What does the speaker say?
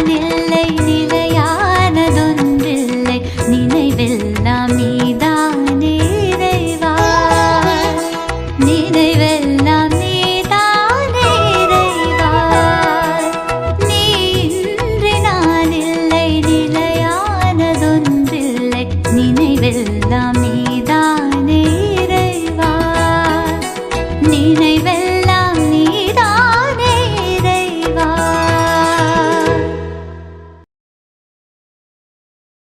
நான் இல்லை நீ.